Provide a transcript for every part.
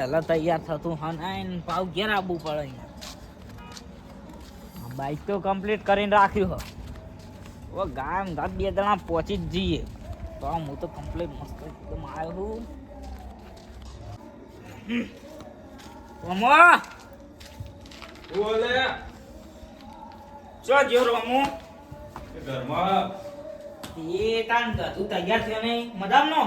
પહેલા તૈયાર થતું હન. આઈને પાવ ઘેર આવવું પડે અહીંયા. બાઈક તો કમ્પ્લીટ કરીને રાખ્યું હો. ઓ ગામ ગામ બે જણા પહોંચી જ જઈએ. તો હું તો કમ્પ્લીટ મસ્ત એકદમ આવ્યો હું. રમો! બોલે. ચો જો રમો? ઘરમાં. એ તાન તું તૈયાર થયો નહીં? મજામનો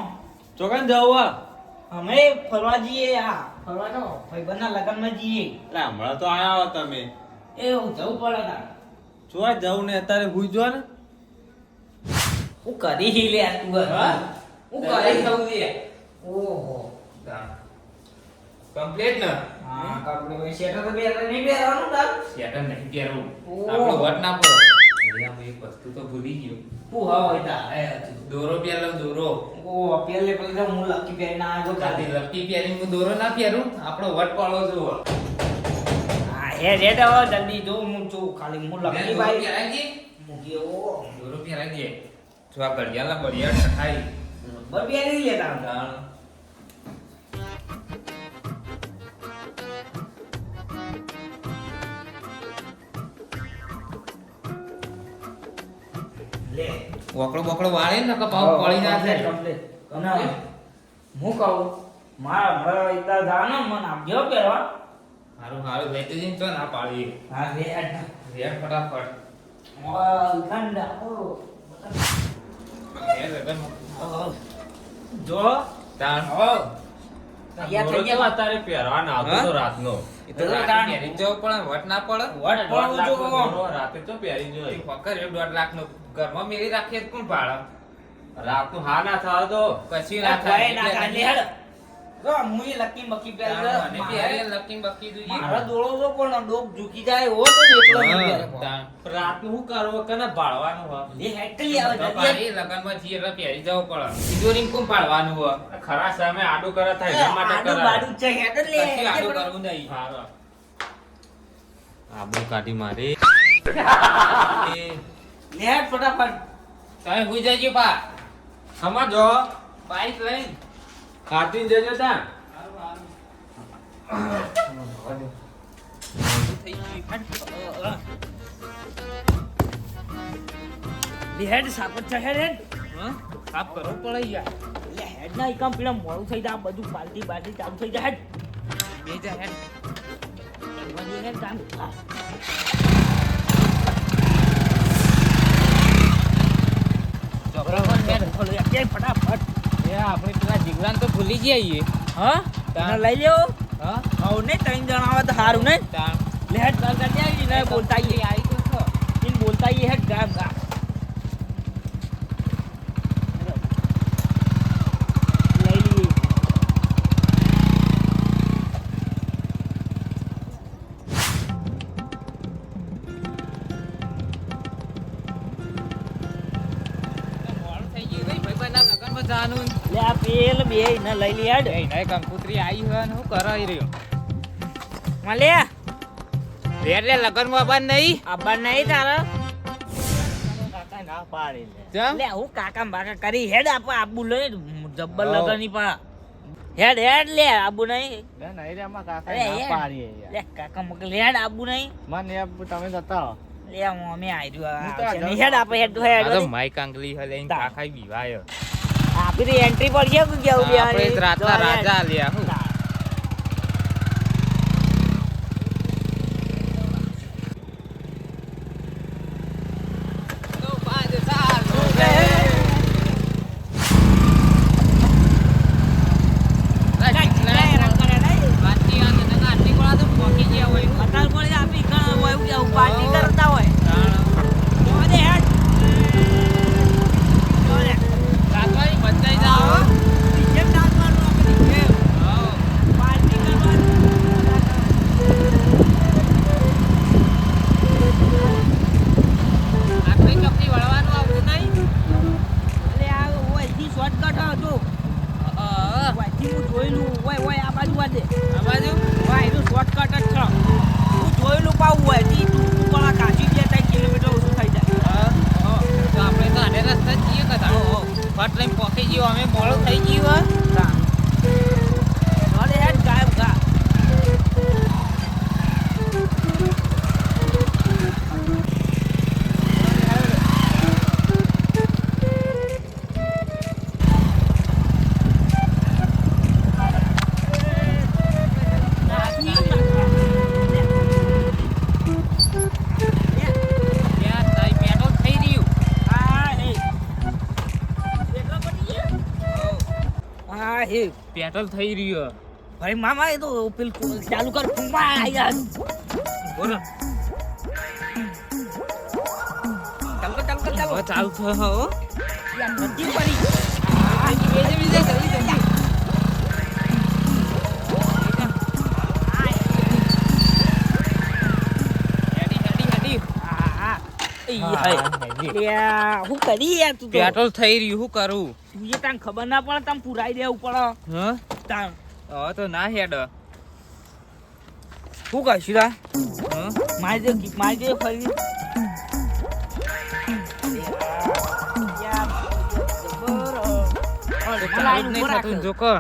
ચોકન જવું અમે ફરવા જઈએ આ ફરવાનો ભાઈબંધના લગ્નમાં જઈએ. એટલે હમણાં તો આયા હો તમે. એ હું જવું પડે તાર. જોવા જવું ને અત્યારે હુઈ જો ને. હું કરી હી લે તું હા? હું. કરી થવું દે ઓહો કમ્પ્લીટ ને? હા કમ્પ્લીટ. શેટર તો બે નહીં બેરવાનું તાર? શેટર નહીં બેરવું. આપણો વટ ના પડો એક વસ્તુ તો ભૂલી ગયો. હું હા હોય તારે દોરો પહેરલો દોરો. ઓ પેલે પછી હું લકી પહેરીને આવ્યો ખાલી. કાલે લપટી પહેરી હું દોરો ના પહેરું? આપણો વટ પાડો જો હા હે રેડ હવે જલ્દી જો હું જો ખાલી. હું લકી ભાઈ. પહેરાઈ દે મૂકી ઓ દોરો પહેરાઈ ગયે. જો આ ગળિયાલા બળિયા ઠઠાઈ બબિયા નહીં લે વકડો બકડો વાળે ને કે પાવ પડી ના થાય કમ્પ્લીટ કમ્પ્લીટ હું કહું મારા મારા ઇતા જાનો મન આપજો પહેરવા મારું હારું લઈ તો ના પાડી હા રે રેડ ફટાફટ. ઓ ઠંડા ઓ જો જો. તાણ. તૈયાર થઈ ગયા અત્યારે પહેરવાના આવતો હા? તો રાતનો. તો તાણ. જવું વટ ના પડે. વટ દોઢ પડું જો રાતે તો પહેરી જોઈ ફકર એ દોઢ લાખ નો ઘરમાં મેલી રાખીએ તો ભાડા? રાતનું હા ના થાય તો. પછી ના થાય. ના થાય. લકી બકી પહેરી લકી બકી દુજી. મારા તો પણ ડોક ઝૂકી જાય હો તો કરવું કને ભાળવાનું આવે એટલે પહેરી જવું પડે. ખરા સામે આડું કરે થાય હેડ. એના માટે આડું કરાય. છે હેડ લે. કશું કરવું નહીં. હારો. આબરૂ કાઢી મારી. લે હેડ ફટાફટ. તમે હુઈ જજો પા સમજો. બાઈક લઈને. ખાતી જજો તા. લે હેડ સાપટ છે હેડ હેડ. હા? સાફ કરવું પડે યાર એટલે હેડ ના એકમ પેલા મોડું થઈ જાય આ બધું બાલટી બાલટી ચાલુ થઈ જાય હેડ. બે જા હેડ. બધી હેડ કામ. બરાબર. હેડ ખોલો યાર, ફટાફટ. એ આપણે પેલા તો ભૂલી જઈએ હા? તને લઈ લેવો હા? આવ નહીં ત્રણ જણા આવે તો સારું નહીં? લેટ લે હેડ આવી ને બોલતા આવીએ આવી તો છો. ઇન બોલતા આવીએ હેડ ગામ ગામ લઈ બે ને લઈ લે હેડ એ નઈ કંકુત્રી આવી હોય ને હું કરાઈ રહ્યો? માં લે એટલે લગનમાં બંધ નહીં આબા નહીં તારા કાકા ના પાડી લે લે હું કાકા બાકા કરી હેડ આપ આબુ લઈ જબ્બર લગનની પા. હેડ હેડ લે આબુ નહીં નહીં રે આમાં કાકા ના. લે કાકા હેડ આબુ નહીં મને એ તમે જતા લે હું અમે આયરું હું તો આ આવશે નહીં. જાઉં હેડ આપે હેડ હેડ માઈક આંગલી હલે કાકા બીવાયો તો એન્ટ્રી પડી ગયા ગયા બે આપણે રાતના રાજા લ્યા હું. પોકી ગયો. અમે મોડું થઈ ગયું. પેટ્રોલ થઈ રહ્યો ભાઈ મામા એ તો પેલું ચાલુ કર ફૂંફા યાર બોલો ચાલુ કર ચાલુ કર ચાલુ હવે ચાલુ થયો હો યાર નથી પડી જલ્દી જલ્દી હા, હું. કરી યાર તું પેટ્રોલ થઈ રહ્યું શું કરું? તું તાન ખબર ના પડે તમ પુરાઈ દેવું પડે. હા? તાન. હવે તો ના હેડ. શું કરશું તા મારી દે મારી દે ફરી યાર, રાખ. જોકો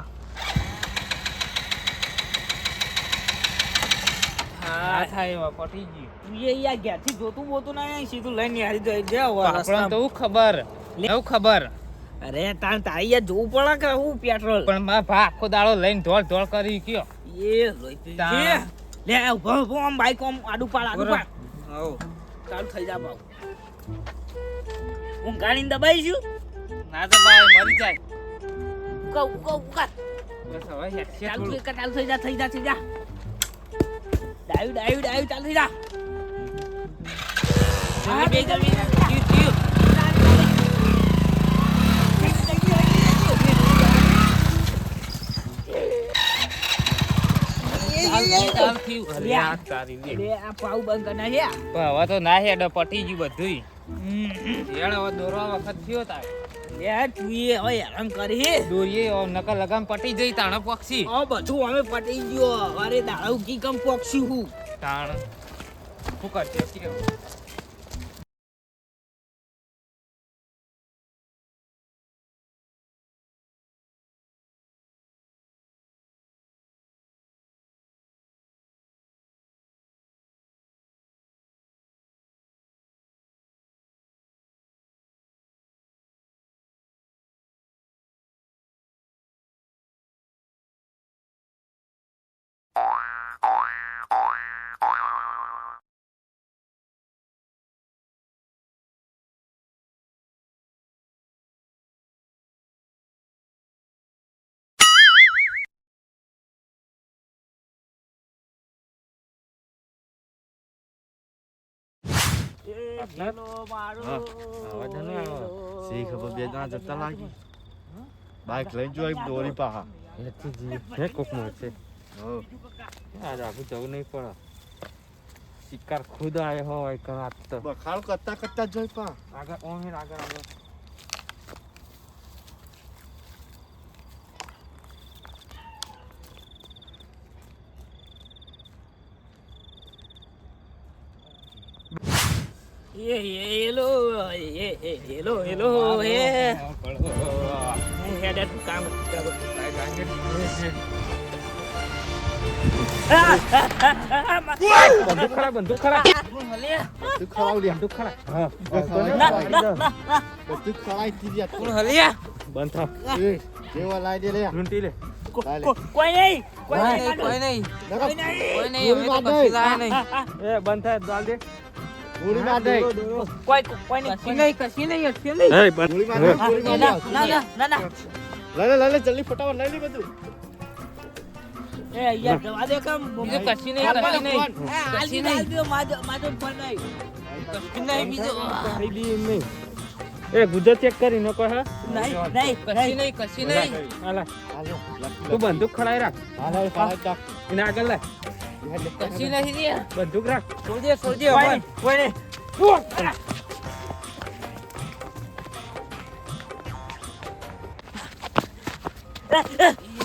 હા થાય એવા પટી ગયું. તું એ યાર ઘેરથી જોતું બોતું ના સીધું લઈને જાય છે તો ખબર. એવું ખબર. અરે તાર તારી યાર જોવું પડે કે હું પેટ્રોલ? પણ મારા ભા આખો દાડો લઈને ઢોળ ઢોળ કરી કયો એ લે ઊભો ઊભો આમ બાઈક આમ આડું પાડ આડું બરાબર. પાડ. ચાલુ થઈ જા બાઉ હું ગાડીને દબાઈશું ના તો ભાઈ મરી જાય. ઉકા ઉકા ઉકા બસ હવે ચાલુ થઈ જા થઈ જા થઈ જા. ડાયું ડાયું ડાયું ચાલુ જા બે જલ્દી જીવ હવે તો ના હેડ પટી ગયું બધું દોરવા વખત થયો તારે લે તું હવે હેરાન કરી દોરીએ નકર લગામ પટી જઈ તાણે પક્ષી. આ બધું અમે પટી ગયો. અરે દાડો કી કમ પોક્ષી હું. તાણ. શું કરશે કે એ પેલો મારો હા, અવાજ ન આવે. શી ખબર બે જણા જતા લાગી. બાઈક લઈને જો દોરી પાહા. હે કોકનો છે આજ આગળ જવું નહીં પડે. શિકાર ખુદ આવ્યો હોય કરાત તો. બખાડ કરતા કરતા જોઈ પા આગળ ઓમે આગળ આગળ હેલો હેલો હેલો એ હેડે તું કામ બંદૂક ખરા બંદૂક ખરા. બંદૂક ખરા. હા. ના, ના, ના, ના. તું ખરાઈ તી. કોણ હલિયા? બંધ થાવ એ જેવા લાઈ દે લે લૂંટી લે. કો- ચાલે. કો- કોઈ નહીં કોઈ કોઈ નહીં નહીં કોઈ નહીં કોઈ નહીં કોઈ નહીં અમે તો કશું લાયા નહીં. આ, આ, એ બંધ થાય દાલ દે. ગોળી માર દે. કોઈ કોઈ નહીં કશી નહીં કશી નહીં અટકી ગોળી માર ગોળી માર ના ના ના ના ના. લે લે જલ્દી ફટાફટ લઈ લે બધું. એ યાર જવા દે કમ બીજું નહીં આ નહીં. એ, નહીં. માજો માજો ફોન નહીં. કશી નહીં બીજું. એ ગુજર ચેક કરી નો કહે નહીં નહીં કશી નહીં. કશી નહીં. હાલો. તું બંદૂક ખડાઈ રાખ. હાલો આગળ લે. કશી બંદૂક રાખ. છોડજે છોડજે કોઈ કોઈ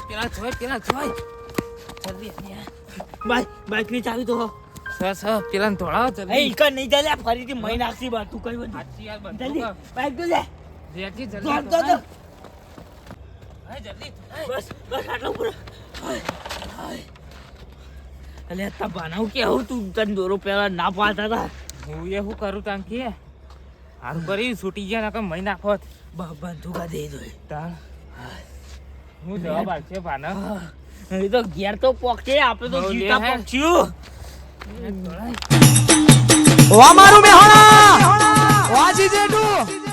પેલા જોય પેલા જોય જલ્દી બાઈક બાઈકની ચાવી તો હો. સ સ પેલા ધોળાવ એ જલ્દી નહીં ચાલે ફરીથી મહી નાખશી બા તું કઈ બધું. યાર જલ્દી બાઈક તો લે. જેથી જલ્દી દોડ દોડ. જલ્દી. બસ બસ આટલો પૂરો હાય, હાય. અલે તા બનાવ કે હું તું? તન દોરો પેલા ના પાડતા હતા હું એ શું કરું તાન કે? હારું કરી છૂટી ગયા નકર મહી નાખોત તું બંધુકા દે દો તાણ હું. જવાબ આવશે ભાના એ તો ઘેર તો પોકે આપણે તો જીતા લે વા મારું મેહોણા વામારું મેહોણા